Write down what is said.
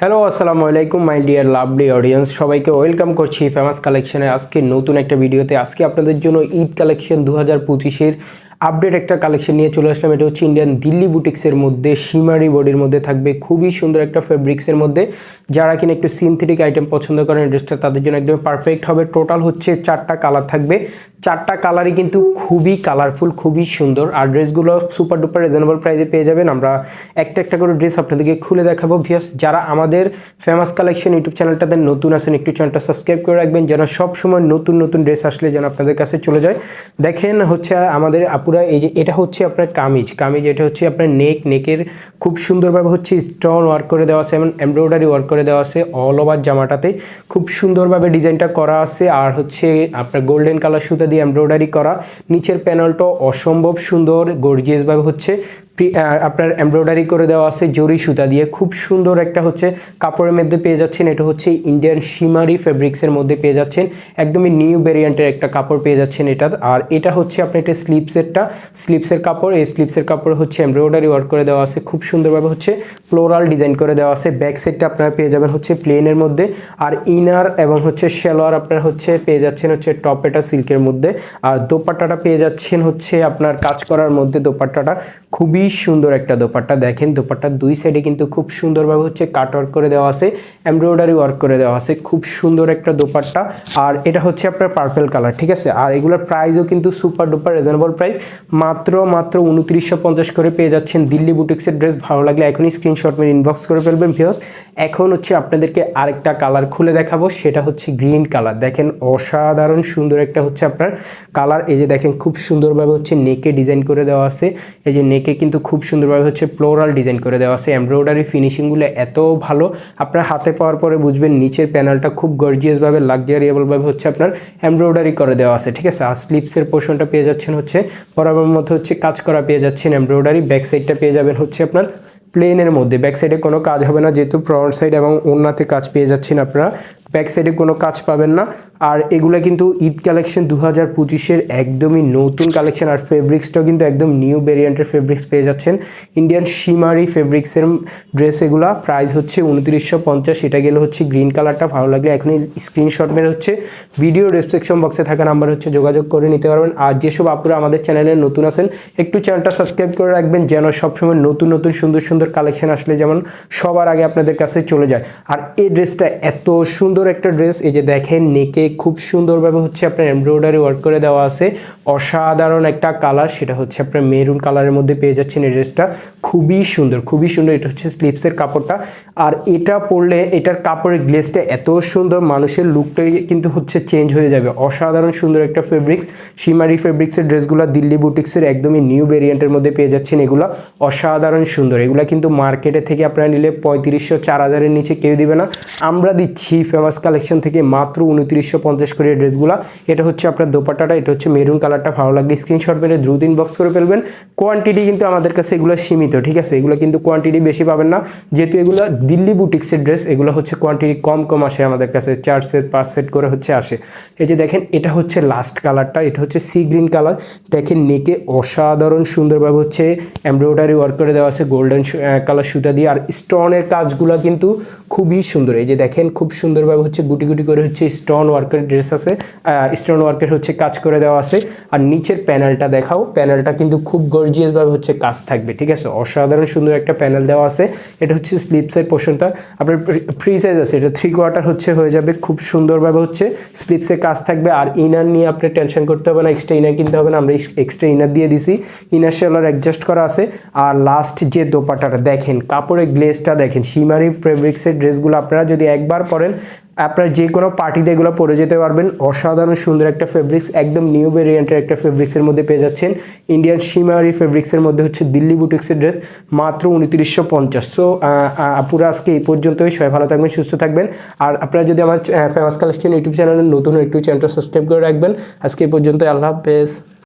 Hello আসসালামু আলাইকুম my dear lovely audience সবাইকে ওয়েলকাম করছি ফেমাস কালেকশনে আজকে নতুন একটা ভিডিওতে আজকে আপনাদের জন্য ঈদ কালেকশন দু হাজার পঁচিশের আপডেট একটা কালেকশন নিয়ে চলে আসলাম। এটা হচ্ছে ইন্ডিয়ান দিল্লি বুটিক্সের মধ্যে সীমারি বডির মধ্যে থাকবে। খুবই সুন্দর একটা ফেব্রিক্সের মধ্যে। যারা কিনা একটু সিনথেটিক আইটেম পছন্দ করেন ড্রেসটা তাদের জন্য একদম পারফেক্ট হবে। টোটাল হচ্ছে চারটা কালার থাকবে। চারটা কালারই কিন্তু খুবই কালারফুল খুবই সুন্দর। আর ড্রেসগুলো সুপার ডুপার রিজনেবল প্রাইসে পেয়ে যাবেন। আমরা একটা একটা করে ড্রেস আপনাদেরকে খুলে দেখাবো। ভিয়াস যারা আমাদের ফেমাস কালেকশন ইউটিউব চ্যানেলটাতে নতুন আছেন, একটু চ্যানেলটা সাবস্ক্রাইব করে রাখবেন, যেন সব সময় নতুন নতুন ড্রেস আসলে যেন আপনাদের কাছে চলে যায়। দেখেন হচ্ছে আমাদের আপুরা, এই যে এটা হচ্ছে আপনার কামিজ। কামিজ, এটা হচ্ছে আপনার নেক নেকের খুব সুন্দরভাবে হচ্ছে স্টোন ওয়ার্ক করে দেওয়া আছে, এবং এমব্রয়ডারি ওয়ার্ক করে দেওয়া আছে অল ওভার জামাটাতে। খুব সুন্দরভাবে ডিজাইনটা করা আছে। আর হচ্ছে আপনার গোল্ডেন কালার সুতা দিয়ে এমব্রয়ডারি করা। নিচের প্যানেলটা অসম্ভব সুন্দর গর্জিয়াসভাবে হচ্ছে। আপনার এমব্রয়ডারি করে দেওয়া আছে জরি সুতা দিয়ে। খুব সুন্দর একটা হচ্ছে কাপড়ের মধ্যে পেয়ে যাচ্ছেন। এটা হচ্ছে ইন্ডিয়ান শিমারি ফেব্রিক্সের মধ্যে পেয়ে যাচ্ছেন। একদমই নিউ ভেরিয়েন্টের একটা কাপড় পেয়ে যাচ্ছেন এটা। আর এটা হচ্ছে আপনার এটা স্লিপসেরটা স্লিপসের কাপড়, এই স্লিপসের কাপড় হচ্ছে এমব্রয়ডারি ওয়ার্ক করে দেওয়া আছে। খুব সুন্দরভাবে হচ্ছে ফ্লোরাল ডিজাইন করে দেওয়া আছে। ব্যাক সাইডটা আপনারা পেয়ে যাবেন হচ্ছে প্লেনের মধ্যে। আর ইনার এবং হচ্ছে শেলোয়ার আপনার হচ্ছে পেয়ে যাচ্ছেন হচ্ছে টপ এটা সিল্কের মধ্যে। আর দোপাট্টাটা পেয়ে যাচ্ছেন হচ্ছে আপনার কাজ করার মধ্যে দোপাট্টাটা। খুবই সুন্দর একটা দোপাট্টা। দেখেন, দোপাট্টার দুই সাইডে কিন্তু খুব সুন্দরভাবে হচ্ছে কাট ওয়ার্ক করে দেওয়া আছে এমব্রয়ডারি ওয়ার্ক করে দেওয়া আছে, খুব সুন্দর একটা দোপাট্টা। আর এটা হচ্ছে আপনার পার্পেল কালার ঠিক আছে? আর এগুলোর প্রাইসও কিন্তু সুপার ডুপার রিজনেবল প্রাইস মাত্র মাত্র উনত্রিশশো পঞ্চাশ করে পেয়ে যাচ্ছেন দিল্লি বুটিক্সের ড্রেস ভালো লাগলে এখনই স্ক্রিনশট মেরে ইনবক্স করে ফেলবেন ভিওস এখন হচ্ছে আপনাদেরকে আরেকটা কালার খুলে দেখাবো, সেটা হচ্ছে গ্রিন কালার দেখেন, অসাধারণ সুন্দর একটা হচ্ছে আপনার কালার এই যে দেখেন, খুব সুন্দরভাবে হচ্ছে নেকে ডিজাইন করে দেওয়া আছে। এই যে নেকে কিন্তু খুব সুন্দরভাবে হচ্ছে ফ্লোরাল ডিজাইন করে দেওয়া আছে। এমব্রয়ডারি ফিনিশিংগুলো এত ভালো, আপনার হাতে পাওয়ার পরে বুঝবেন নিচের প্যানেলটা খুব গর্জিয়াসভাবে লাক্সারিয়েবলভাবে হচ্ছে আপনার এমব্রয়ডারি করে দেওয়া আছে, ঠিক আছে? আর স্লিপসের পোর্শনটা পেয়ে যাচ্ছেন হচ্ছে, বরাবর মধ্যে হচ্ছে কাজ করা পেয়ে যাচ্ছেন এমব্রয়ডারি ব্যাক সাইডটা পেয়ে যাবেন হচ্ছে আপনার প্লেনের মধ্যে। ব্যাক সাইডে কোনো কাজ হবে না, যেহেতু ফ্রন্ট সাইড এবং ওনাতে কাজ পেয়ে যাচ্ছেন আপনারা। ব্যাক সাইডে কোনো কাজ পাবেন না। আর এগুলো কিন্তু ঈদ কালেকশন দু হাজার পঁচিশের একদমই নতুন কালেকশন আর ফেব্রিক্সটাও কিন্তু একদম নিউ ভেরিয়েন্টের ফেব্রিক্স পেয়ে যাচ্ছেন। ইন্ডিয়ান শিমারি ফেব্রিক্সের ড্রেস এগুলো প্রাইস হচ্ছে উনত্রিশশো পঞ্চাশ। এটা গেলে হচ্ছে গ্রিন কালারটা ভালো লাগলে এখনই স্ক্রিনশট মেরে হচ্ছে ভিডিও ডেসক্রিপশন বক্সে থাকা নাম্বার হচ্ছে যোগাযোগ করে নিতে পারবেন। আর যেসব আপুরা আমাদের চ্যানেলে নতুন আছেন, একটু চ্যানেলটা সাবস্ক্রাইব করে রাখবেন যেন সবসময় নতুন নতুন, সুন্দর সুন্দর কালেকশন আসলে যেমন সবার আগে আপনাদের কাছে চলে যায়। আর এই ড্রেসটা এত সুন্দর একটা ড্রেস, এই যে দেখেন নেকে খুব সুন্দরভাবে হচ্ছে আপনার এমব্রয়ডারি ওয়ার্ক করে দেওয়া আছে। অসাধারণ একটা কালার সেটা হচ্ছে আপনার মেরুন কালারের মধ্যে পেয়ে যাচ্ছেন এই ড্রেসটা। খুবই সুন্দর খুবই সুন্দর, এটা হচ্ছে স্লিপসের কাপড়টা। আর এটা পরলে, এটার কাপড়ের গ্লেসটা এত সুন্দর, মানুষের লুকটাই কিন্তু হচ্ছে চেঞ্জ হয়ে যাবে। অসাধারণ সুন্দর একটা ফেব্রিক্স সীমারি ফেব্রিক্সের ড্রেসগুলো দিল্লি বুটিক্সের একদমই নিউ ভেরিয়েন্টের মধ্যে পেয়ে যাচ্ছেন এগুলো। অসাধারণ সুন্দর, এগুলো কিন্তু মার্কেটে থেকে আপনারা নিলে পঁয়ত্রিশশো, চার হাজারের নিচে কেউ দিবে না। আমরা দিচ্ছি ফেমাস কালেকশন থেকে মাত্র উনত্রিশশো পঞ্চাশ করে ড্রেসগুলো। এটা হচ্ছে আপনার দোপাট্টাটা, এটা হচ্ছে মেরুন কালারটা, ভালো লাগলে স্ক্রিনশট মেরে দ্রুত ইনবক্স করে ফেলবেন। কোয়ান্টিটি কিন্তু আমাদের কাছে এগুলো সীমিত, ঠিক আছে? এগুলো কিন্তু কোয়ান্টিটি বেশি পাবেন না। যেহেতু এগুলো দিল্লি বুটিক্সের ড্রেস এগুলো হচ্ছে কোয়ান্টিটি কম কম আসে আমাদের কাছে, চার সেট পাঁচ সেট করে হচ্ছে আসে। এই যে দেখেন, এটা হচ্ছে লাস্ট কালারটা এটা হচ্ছে সি গ্রিন কালার দেখেন নেকে অসাধারণ সুন্দরভাবে হচ্ছে এমব্রয়ডারি ওয়ার্ক করে দেওয়া আছে গোল্ডেন কালার সুতা দিয়ে। আর স্টোনের কাজগুলো কিন্তু খুবই সুন্দর। এই যে দেখেন, খুব সুন্দরভাবে হচ্ছে গুটি গুটি করে হচ্ছে স্টোন ওয়ার্কের ড্রেস আছে। স্টোন ওয়ার্কের হচ্ছে কাজ করে দেওয়া আছে। আর নিচের প্যানেলটা দেখাও। প্যানেলটা কিন্তু খুব গর্জিয়াসভাবে হচ্ছে কাজ থাকবে, ঠিক আছে? অসাধারণ সুন্দর একটা প্যানেল দেওয়া আছে। এটা হচ্ছে স্লিপসের পোর্শনটা আপনার ফ্রি সাইজ আছে। এটা থ্রি কোয়ার্টার হচ্ছে, হয়ে যাবে খুব সুন্দরভাবে হচ্ছে স্লিপসের কাজ থাকবে। আর ইনার নিয়ে আপনি টেনশন করতে হবে না এক্সট্রা ইনার কিনতে হবে না। আমরা এক্সট্রা ইনার দিয়ে দিছি। ইনার শেলার অ্যাডজাস্ট করা আছে। আর লাস্ট যে দোপাটাটা দেখেন, কাপড়ের গ্লেসটা দেখেন। শিমারি ফেব্রিক্সের ড্রেসগুলো আপনারা যদি একবার পরেন আপনার যে কোনো পার্টিতে এগুলো পরে যেতে পারবেন। অসাধারণ সুন্দর একটা ফেব্রিক্স একদম নিউ ভেরিয়েন্টের একটা ফেব্রিক্সের মধ্যে পেয়ে যাচ্ছেন। ইন্ডিয়ান শিমারি ফেব্রিক্সের মধ্যে হচ্ছে দিল্লি বুটিক্সের ড্রেস মাত্র উনত্রিশশো পঞ্চাশ। সো আপুরা আজকে এই পর্যন্তই। সবাই ভালো থাকবেন, সুস্থ থাকবেন। আর আপনারা যদি আমার ফেমাস কালেকশন ইউটিউব চ্যানেলে নতুন একটু চ্যানেলটা সাবস্ক্রাইব করে রাখবেন, আজকে এই পর্যন্ত আল্লাহ হাফেজ।